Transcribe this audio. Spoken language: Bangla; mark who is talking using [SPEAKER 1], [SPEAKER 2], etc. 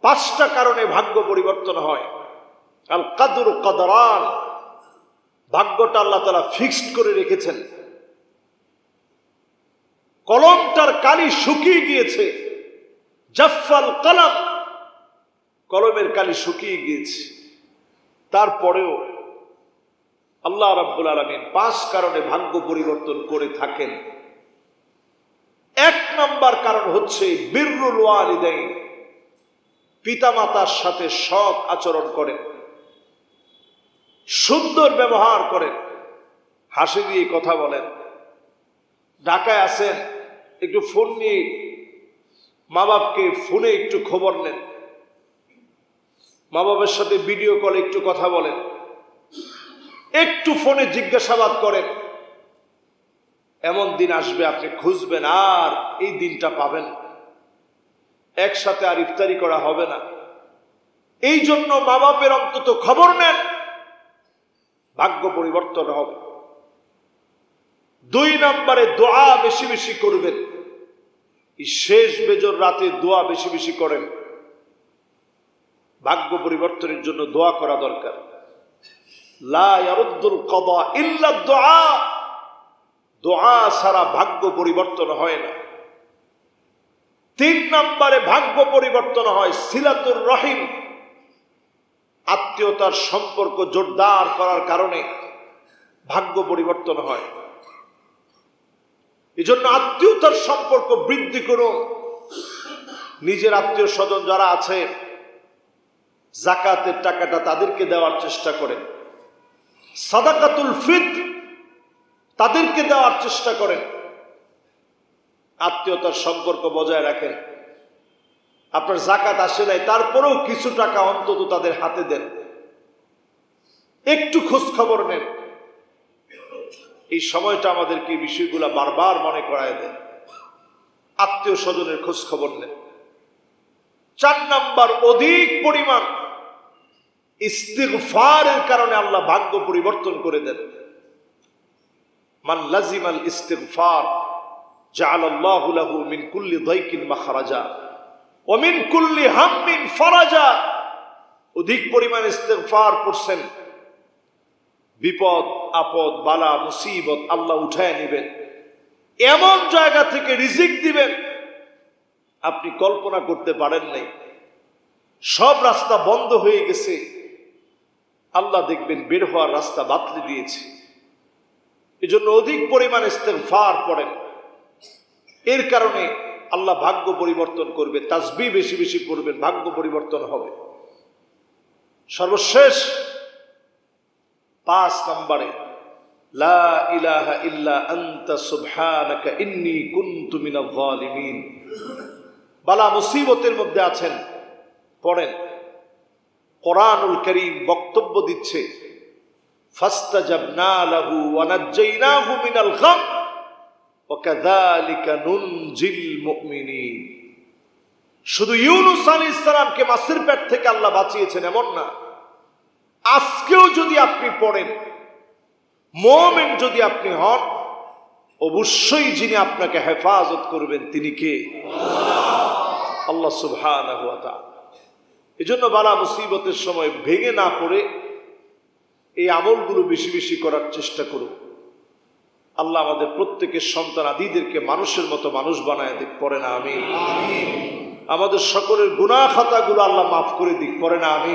[SPEAKER 1] পাঁচটা কারণে ভাগ্য পরিবর্তন হয়। আল কাদুর কদরান, ভাগ্যটা আল্লাহ তালা ফিক্সড করে রেখেছেন। কলমটার কালি শুকিয়ে গিয়েছে। জাফাল কলম, কলমের কালি শুকিয়ে গিয়েছে। তারপরেও আল্লাহ রাব্বুল আলমিন পাঁচ কারণে ভাগ্য পরিবর্তন করে থাকেন। এক নম্বর কারণ হচ্ছে বীররুল ওয়ালিদাইন। পিতামাতার সাথে সৎ আচরণ করেন, সুন্দর ব্যবহার করেন, হাসি দিয়ে কথা বলেন। ঢাকায় আসেন একটু ফোন নিয়ে মা বাপকে ফোনে একটু খবর নেন। মা বাবার সাথে ভিডিও কলে একটু কথা বলেন। একটু ফোনে জিজ্ঞাসাবাদ করেন। এমন দিন আসবে, আপনি খুঁজবেন, আর এই দিনটা পাবেন। একসাথে আর ইফতারি করা হবে না। এই জন্য মা বাপের অন্তত খবর নেন, ভাগ্য পরিবর্তন হবে। দুই নম্বরে দোয়া বেশি বেশি করবেন। শেষ বেজর রাতে দোয়া বেশি বেশি করেন। ভাগ্য পরিবর্তনের জন্য দোয়া করা দরকার। দোয়া। দোয়া ছাড়া ভাগ্য পরিবর্তন হয় না। তিন নম্বরে ভাগ্য পরিবর্তন হয় সিলাতুর রহিম। আত্মীয়তার সম্পর্ক জোরদার করার কারণে ভাগ্য পরিবর্তন হয়। এজন্য আত্মীয়তার সম্পর্ক বৃদ্ধি করুন নিজের আত্মীয় স্বজন যারা আছে, জাকাতের টাকাটা তাদেরকে দেওয়ার চেষ্টা করেন সাদাকাতুল ফিত তাদেরকে দেওয়ার চেষ্টা করেন। আত্মীয়তার সম্পর্ক বজায় রাখেন। আপনার জাকাত আসে নাই, তারপরেও কিছু টাকা অন্তত তাদের হাতে দেন। একটু খোঁজ খবর নেন। এই সময়টা আমাদেরকে এই বিষয়গুলা বারবার মনে করায় দেন। আত্মীয় স্বজনের খোঁজ খবর নেন। চার নাম্বার, অধিক পরিমাণ ইস্তিগফারের কারণে আল্লাহ ভাগ্য পরিবর্তন করে দেন। মান লাজিমাল ইস্তিগফার জাআল আল্লাহু লাহু মিন কুল্লি দাইকিন মাখরাজা, ওয়া মিন কুল্লি হাম্মিন ফারাজা। অধিক পরিমাণ ইস্তিগফার করছেন। বিপদ, আপদ, বালা, মুসিবত আল্লাহ উঠায় নেবেন। এমন জায়গা থেকে রিজিক দিবেন, আপনি কল্পনা করতে পারেন নাই। সব রাস্তা বন্ধ হয়ে গেছে। আল্লাহ দেখবেন বের হওয়ার রাস্তা বাতলে দিয়েছে। এজন্য অধিক পরিমাণ ইস্তেগফার পড়েন। এর কারণে আল্লাহ ভাগ্য পরিবর্তন করবে তাসবি বেশি বেশি করবেন, ভাগ্য পরিবর্তন হবে। সর্বশেষ পাঁচ নম্বরে, লা ইলাহা ইল্লা আনতা সুবহানাকা ইন্নী কুনতু মিনাল জালিমিন বালা মুসিবতের মধ্যে আছেন, পড়েন। কোরআনুল করিম বক্তব্য দিচ্ছে, ফাস্তাজাবনা লাহু ওয়া নাজ্জাইনাহু মিনাল গাম। শুধু ইউনুস আলাইহিস সালামকে মাসির পেট থেকে আল্লাহ বাঁচিয়েছেন এমন না। আজকেও যদি আপনি পড়েন, মোমেন যদি আপনি হন, অবশ্যই যিনি আপনাকে হেফাজত করবেন তিনি কে? আল্লাহ সুবহান এই জন্য বালা মুসিবতের সময় ভেঙে না পড়ে এই আমলগুলো বেশি বেশি করার চেষ্টা করুন। আল্লাহ আমাদের প্রত্যেকের সন্তান আদিদেরকে মানুষের মতো মানুষ বানায় দিক পড়ে না আমি আমাদের সকলের গুণা খাতাগুলো আল্লাহ মাফ করে দিক পড়ে না আমি